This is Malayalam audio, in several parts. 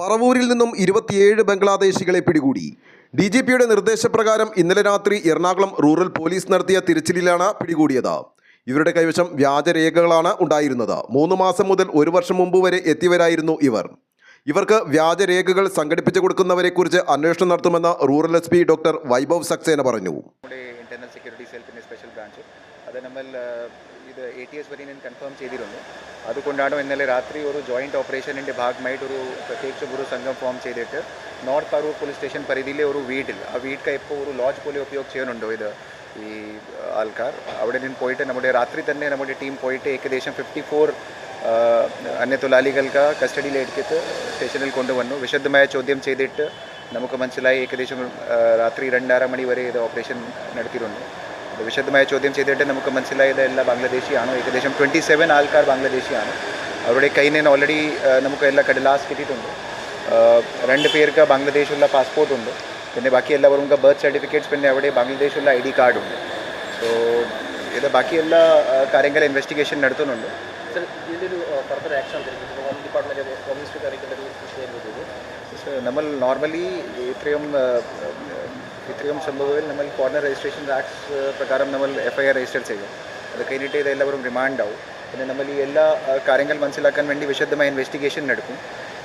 പറവൂരിൽ നിന്നും ഇരുപത്തിയേഴ് ബംഗ്ലാദേശികളെ പിടികൂടി. ഡി ജി പിയുടെ നിർദ്ദേശപ്രകാരം ഇന്നലെ രാത്രി എറണാകുളം റൂറൽ പോലീസ് നടത്തിയ തിരച്ചിലിലാണ് പിടികൂടിയത്. ഇവരുടെ കൈവശം വ്യാജരേഖകളാണ് ഉണ്ടായിരുന്നത്. മൂന്ന് മാസം മുതൽ ഒരു വർഷം മുമ്പ് വരെ എത്തിയവരായിരുന്നു ഇവർ. ഇവർക്ക് വ്യാജരേഖകൾ സംഘടിപ്പിച്ചു കൊടുക്കുന്നവരെക്കുറിച്ച് അന്വേഷണം നടത്തുമെന്ന് rural S doctor Vaibhav Saxena പറഞ്ഞു. ഇന്റർണൽ സെക്യൂരിറ്റി സെൽ പിന്നെ സ്പെഷ്യൽ ബ്രാഞ്ച് അത് നമ്മൾ ഇത് എ ടി എസ് വരെ കൺഫേം ചെയ്തിരുന്നു. അതുകൊണ്ടാണ് ഇന്നലെ രാത്രി ഒരു ജോയിന്റ് ഓപ്പറേഷനിന്റെ ഭാഗമായിട്ട് ഒരു പ്രത്യേകിച്ച് ഒരു സംഘം ഫോം ചെയ്തിട്ട് നോർത്ത് പറൂർ പോലീസ് സ്റ്റേഷൻ പരിധിയിലെ ഒരു വീട്ടിൽ ആ വീട്ടിൽ ഇപ്പോൾ ഒരു ലോഡ്ജ് പോലെ ഉപയോഗം ചെയ്യുന്നുണ്ടോ ഇത്? ഈ ആൾക്കാർ. അവിടെ നിന്ന് പോയിട്ട് നമ്മുടെ രാത്രി തന്നെ നമ്മുടെ ടീം പോയിട്ട് ഏകദേശം ഫിഫ്റ്റി ഫോർ അന്യതൊഴിലാളികൾക്ക് കസ്റ്റഡിയിൽ എടുത്തിട്ട് സ്റ്റേഷനിൽ കൊണ്ടുവന്നു. വിശദമായ ചോദ്യം ചെയ്തിട്ട് നമുക്ക് മനസ്സിലായി ഏകദേശം രാത്രി രണ്ടര മണി വരെ ഇത് ഓപ്പറേഷൻ നടത്തിയിട്ടുണ്ട്. അത് വിശദമായ ചോദ്യം ചെയ്തിട്ട് നമുക്ക് മനസ്സിലായത് എല്ലാ ബംഗ്ലാദേശിയാണ്. ഏകദേശം ട്വന്റി സെവൻ ആൾക്കാർ ബംഗ്ലാദേശിയാണ്. അവരുടെ കയ്യിൽ നിന്ന് ഓൾറെഡി നമുക്ക് എല്ലാ കടലാസ് കിട്ടിയിട്ടുണ്ട്. രണ്ട് പേർക്ക് ബംഗ്ലാദേശുള്ള പാസ്പോർട്ട് ഉണ്ട്. പിന്നെ ബാക്കി എല്ലാവർക്കും ബർത്ത് സർട്ടിഫിക്കറ്റ്സ് പിന്നെ അവിടെ ബംഗ്ലാദേശുള്ള ഐ ഡി കാർഡുണ്ട് സോ ഇത് ബാക്കി എല്ലാ ആ, കാര്യങ്ങൾ ഇൻവെസ്റ്റിഗേഷൻ നടത്തുന്നുണ്ട്. ആക്ഷൻ നമ്മൾ നോർമലി ഇത്രയും ഇത്രയും സംഭവത്തിൽ നമ്മൾ കോർണർ രജിസ്ട്രേഷൻ ആക്ട്സ് പ്രകാരം നമ്മൾ എഫ് ഐ ആർ രജിസ്റ്റർ ചെയ്യും. അത് കഴിഞ്ഞിട്ട് ഇത് എല്ലാവരും റിമാൻഡ് ആവും. പിന്നെ നമ്മൾ ഈ എല്ലാ കാര്യങ്ങൾ മനസ്സിലാക്കാൻ വേണ്ടി വിശദമായ ഇൻവെസ്റ്റിഗേഷൻ നടക്കും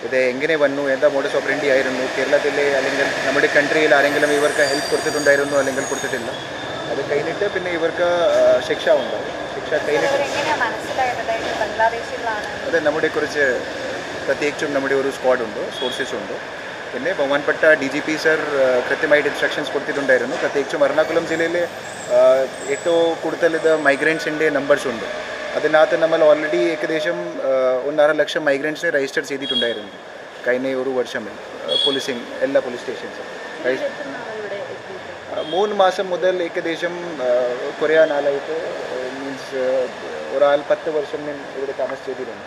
ഇത് എങ്ങനെ വന്നു? എന്താ മോഡസ് ഓപ്പറേണ്ടി ആയിരുന്നു? കേരളത്തിലെ അല്ലെങ്കിൽ നമ്മുടെ കൺട്രിയിൽ ആരെങ്കിലും ഇവർക്ക് ഹെൽപ്പ് കൊടുത്തിട്ടുണ്ടായിരുന്നു അല്ലെങ്കിൽ കൊടുത്തിട്ടില്ല. അത് കഴിഞ്ഞിട്ട് പിന്നെ ഇവർക്ക് ശിക്ഷ ഉണ്ടാവും. അതായത് നമ്മുടെ കുറിച്ച് പ്രത്യേകിച്ചും നമ്മുടെ ഒരു സ്ക്വാഡ് ഉണ്ട് സോഴ്സസ് ഉണ്ട് പിന്നെ ബഹുമാനപ്പെട്ട ഡി ജി പി സർ കൃത്യമായിട്ട് ഇൻസ്ട്രക്ഷൻസ് കൊടുത്തിട്ടുണ്ടായിരുന്നു. പ്രത്യേകിച്ചും എറണാകുളം ജില്ലയിൽ ഏറ്റവും കൂടുതൽ ഇത് മൈഗ്രൻസിന്റെ നമ്പേഴ്സ് ഉണ്ട്. അതിനകത്ത് നമ്മൾ ഓൾറെഡി ഏകദേശം ഒന്നര ലക്ഷം മൈഗ്രൻസിനെ രജിസ്റ്റർ ചെയ്തിട്ടുണ്ടായിരുന്നു. കഴിഞ്ഞ ഒരു വർഷം പോലീസിങ് എല്ലാ പോലീസ് സ്റ്റേഷൻസും മൂന്ന് മാസം മുതൽ ഏകദേശം കുറേ നാളായിട്ട് മീൻസ് ഒരാൾ പത്ത് വർഷം ഞാൻ ഇവിടെ താമസം ചെയ്തിരുന്നു.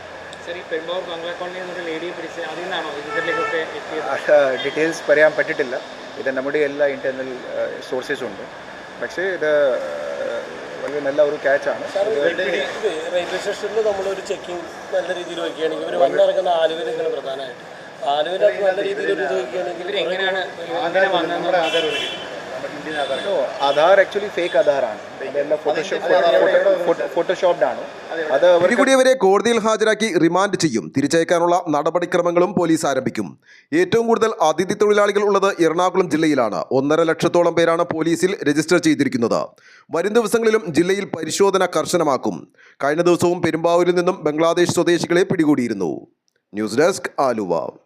ഡീറ്റെയിൽസ് പറയാൻ പറ്റിട്ടില്ല. ഇത് നമ്മുടെ എല്ലാ ഇന്റേണൽ സോഴ്സസ് ഉണ്ട്. പക്ഷേ ഇത് വളരെ നല്ല ഒരു ക്യാച്ചാണ് ആണ്. റെയിൽവേ സ്റ്റേഷനിൽ നമ്മളൊരു ചെക്കിംഗ് നല്ല രീതിയിൽ വയ്ക്കുകയാണെങ്കിൽ ഇവർ വന്നിറങ്ങുന്ന ആലുവയിലാണ് പ്രധാനമായിട്ട്. ആലുവയിലൊക്കെ നല്ല രീതിയിൽ ഒരു ചോദിക്കുകയാണെങ്കിൽ എങ്ങനെയാണ് വന്നതെന്ന് ആധാർ ആക്ച്വലി ഫേക്ക് ആധാറാണ് ഇതെല്ലാം ഫോട്ടോഷോപ്പ് ഫോട്ടോഷോപ്ഡ് ആണ്. അത് പിടികൂടിയവരെ കോടതിയിൽ ഹാജരാക്കി റിമാൻഡ് ചെയ്യും. തിരിച്ചയക്കാനുള്ള നടപടിക്രമങ്ങളും പോലീസ് ആരംഭിക്കും. ഏറ്റവും കൂടുതൽ അതിഥി തൊഴിലാളികൾ ഉള്ളത് എറണാകുളം ജില്ലയിലാണ്. ഒന്നര ലക്ഷത്തോളം പേരാണ് പോലീസിൽ രജിസ്റ്റർ ചെയ്തിരിക്കുന്നത്. വരും ദിവസങ്ങളിലും ജില്ലയിൽ പരിശോധന കർശനമാക്കും. കഴിഞ്ഞ ദിവസവും പെരുമ്പാവൂരിൽ നിന്നും ബംഗ്ലാദേശ് സ്വദേശികളെ പിടികൂടിയിരുന്നു. News desk Aluva.